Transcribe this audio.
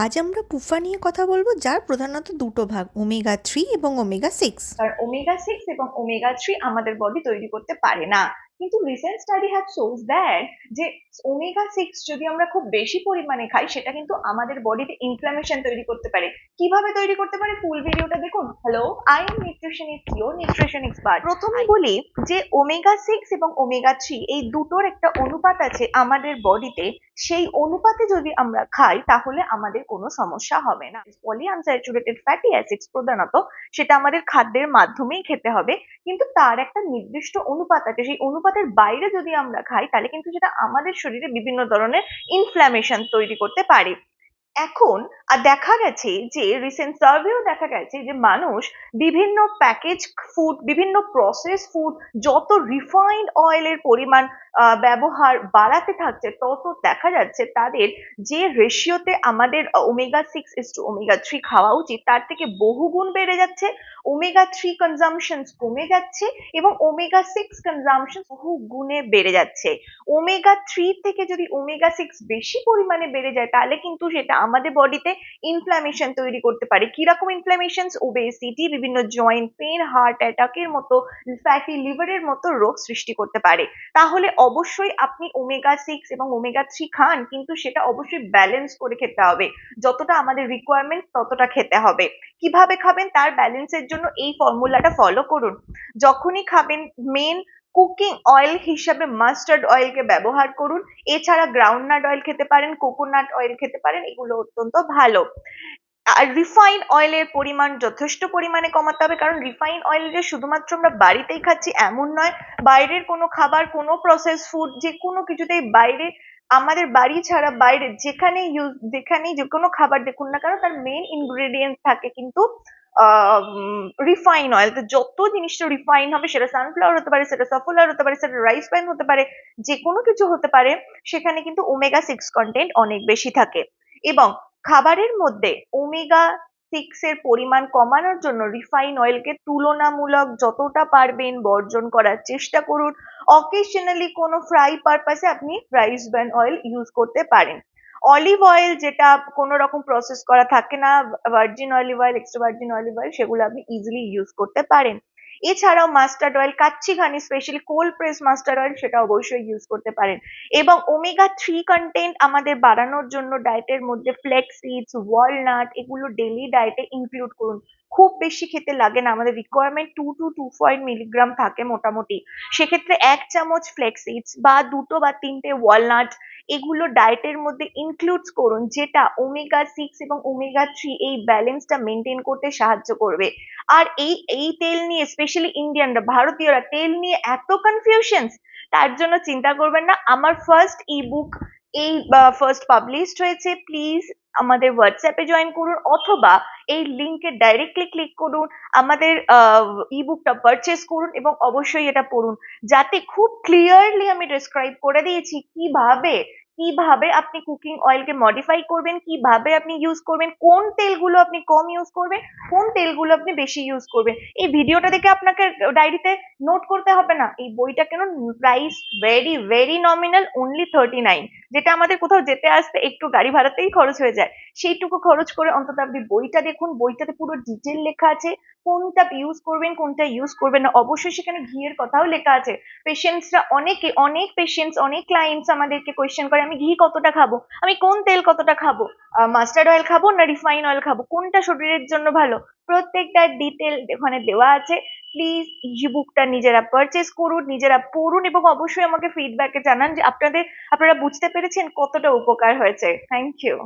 আজ আমরা পুফা নিয়ে কথা বলব, যার প্রধানত দুটো ভাগ ওমেগা থ্রি এবং ওমেগা সিক্স আর ওমেগা সিক্স এবং ওমেগা থ্রি আমাদের বডি তৈরি করতে পারে না। কিন্তু recent study have shows that যে ওমেগা সিক্স যদি আমরা খুব বেশি পরিমাণে খাই সেটা কিন্তু আমাদের বডিতে ইনফ্লামেশন তৈরি করতে পারে। কীভাবে তৈরি করতে পারে? ফুল ভিডিওটা দেখুন। Hello I am nutritionist your nutrition expert প্রথমে বলি যে ওমেগা সিক্স এবং ওমেগা থ্রি এই দুটোর একটা অনুপাত আছে আমাদের বডিতে সেই অনুপাতে যদি আমরা খাই তাহলে আমাদের কোনো সমস্যা হবে না। পলি আনস্যাচুরেটেড ফ্যাটি অ্যাসিডস প্রধানত সেটা আমাদের খাদ্যের মাধ্যমেই খেতে হবে। কিন্তু তার একটা নির্দিষ্ট অনুপাত আছে। সেই অনুপাতের বাইরে যদি আমরা খাই, তাহলে কিন্তু সেটা আমাদের শরীরে বিভিন্ন ধরনের ইনফ্ল্যামেশন তৈরি করতে পারে। এখন, আর দেখা গেছে যে রিসেন্ট সার্ভেও দেখা গেছে যে, মানুষ বিভিন্ন প্যাকেজ ফুড বিভিন্ন প্রসেস ফুড যত রিফাইন্ড অয়েলের পরিমাণ ব্যবহার বাড়াতে থাকছে, তত দেখা যাচ্ছে তাদের যে রেশিওতে আমাদের omega six is two omega three খাওয়া উচিত, তার থেকে বহুগুণ বেড়ে যাচ্ছে ওমেগা থ্রি কনজামশন কমে যাচ্ছে এবং ওমেগা সিক্স কনজামশন বহু গুণে বেড়ে যাচ্ছে। ওমেগা থ্রি থেকে যদি ওমেগা সিক্স বেশি পরিমাণে বেড়ে যায়, তাহলে কিন্তু সেটা আমাদের বডিতে ইনফ্ল্যামেশন তৈরি করতে পারে। কীরকম ইনফ্ল্যামেশন ওবেসিটি বিভিন্ন জয়েন্ট পেন হার্ট অ্যাটাকের মতো ফ্যাটি লিভারের মতো রোগ সৃষ্টি করতে পারে। তাহলে অবশ্যই আপনি ওমেগা সিক্স এবং ওমেগা থ্রি খান, কিন্তু সেটা অবশ্যই ব্যালেন্স করে খেতে হবে। যতটা আমাদের রিকোয়ারমেন্ট ততটা খেতে হবে। কীভাবে খাবেন? তার ব্যালেন্সের জন্য এই ফর্মুলাটা ফলো করুন। যখনই খাবেন মেন কুকিং অয়েল হিসাবে মাস্টার্ড অয়েলকে ব্যবহার করুন। এছাড়া গ্রাউন্ডনাট অয়েল খেতে পারেন কোকোনাট অয়েল খেতে পারেন, এগুলো অত্যন্ত ভালো। আর রিফাইন অয়েলের পরিমাণ যথেষ্ট পরিমাণে কমাতে হবে, কারণ রিফাইন অয়েল যে শুধুমাত্র আমরা বাড়িতেই খাচ্ছি, এমন নয়, বাইরের কোনো খাবার, কোনো প্রসেস ফুড যে কোনো কিছুতেই বাইরে, আমাদের বাড়ি ছাড়া বাইরে যেখানে ইউজ যেখানেই যে কোনো খাবার দেখুন না কেন, তার মেন ইনগ্রেডিয়েন্ট থাকে কিন্তু রিফাইন অয়েল তো যত জিনিসটা রিফাইন হবে, সেটা সানফ্লাওয়ার হতে পারে, সেটা সফলার হতে পারে, সেটা রাইস প্যান হতে পারে, যে কোনো কিছু হতে পারে, সেখানে কিন্তু ওমেগা সিক্স কন্টেন্ট অনেক বেশি থাকে। এবং খাবারের মধ্যে ওমেগা সিক্স এর পরিমাণ কমানোর জন্য রিফাইন অয়েলকে তুলনামূলক যতটা পারবেন বর্জন করার চেষ্টা করুন। অকেশনালি কোনো ফ্রাই পারপাসে আপনি রাইস ব্র্যান অয়েল ইউজ করতে পারেন। অলিভ অয়েল যেটা কোনো রকম প্রসেস করা থাকে না virgin olive oil extra virgin olive oil সেগুলো আপনি ইজিলি ইউজ করতে পারেন। এছাড়াও mustard oil kachchi ghani specially cold press mustard oil সেটা অবশ্যই ইউজ করতে পারেন। এবং ওমেগা থ্রি কন্টেন্ট আমাদের বাড়ানোর জন্য ডায়েটের মধ্যে ফ্লেক্স সিডস ওয়ালনাট এগুলো ডেলি ডায়েটে ইনক্লুড করুন। খুব বেশি খেতে লাগে না, আমাদের requirement two two two point milligram থাকে মোটামুটি। সেক্ষেত্রে এক চামচ ফ্লেক্স সিডস বা দুটো বা তিনটে ওয়ালনাট এগুলো ডায়েটের মধ্যে ইনক্লুডস করুন, যেটা ওমেগা সিক্স এবং ওমেগা থ্রি এই ব্যালেন্সটা মেনটেন করতে সাহায্য করবে। আর এই এই তেল নিয়ে স্পেশালি ইন্ডিয়ানরা ভারতীয়রা তেল নিয়ে এত কনফিউশনস তার জন্য চিন্তা করবেন না। আমার ফার্স্ট ই বুক এই ফার্স্ট পাবলিশড হয়েছে। প্লিজ আমাদের হোয়াটসঅ্যাপে জয়েন করুন অথবা এই লিঙ্কে ডাইরেক্টলি ক্লিক করুন, আমাদের ই বুকটা পারচেস করুন এবং অবশ্যই এটা পড়ুন। যাতে খুব ক্লিয়ারলি আমি ডেসক্রাইব করে দিয়েছি কীভাবে কীভাবে আপনি কুকিং অয়েলকে মডিফাই করবেন, কীভাবে আপনি ইউজ করবেন, কোন তেলগুলো আপনি কম ইউজ করবেন, কোন তেলগুলো আপনি বেশি ইউজ করবেন। এই ভিডিওটা দেখে আপনাকে ডায়েরিতে নোট করতে হবে না। এই বইটা কেন price very very nominal only thirty nine যেটা আমাদের কোথাও যেতে আসতে একটু গাড়ি ভাড়াতেই খরচ হয়ে যায়। সেইটুকু খরচ করে অন্তত আপনি বইটা দেখুন, বইটাতে পুরো ডিটেল লেখা আছে, কোনটা ইউজ করবেন, কোনটা ইউজ করবেন না। অবশ্যই সেখানে ঘিয়ের কথাও লেখা আছে। পেশেন্টসরা অনেকে, অনেক পেশেন্টস অনেক ক্লায়েন্টস আমাদেরকে কোয়েশ্চেন করে, আমি ঘি কতটা খাব? আমি কোন তেল কতটা খাব? মাস্টার্ড অয়েল খাব না রিফাইন অয়েল খাব? কোনটা শরীরের জন্য ভালো? প্রত্যেকটা ডিটেল ওখানে দেওয়া আছে। প্লিজ ই বুকটা নিজেরা পারচেস করুন, নিজেরা পড়ুন এবং অবশ্যই আমাকে ফিডব্যাকে জানান যে আপনাদের, আপনারা বুঝতে পেরেছেন কতটা উপকার হয়েছে। Thank you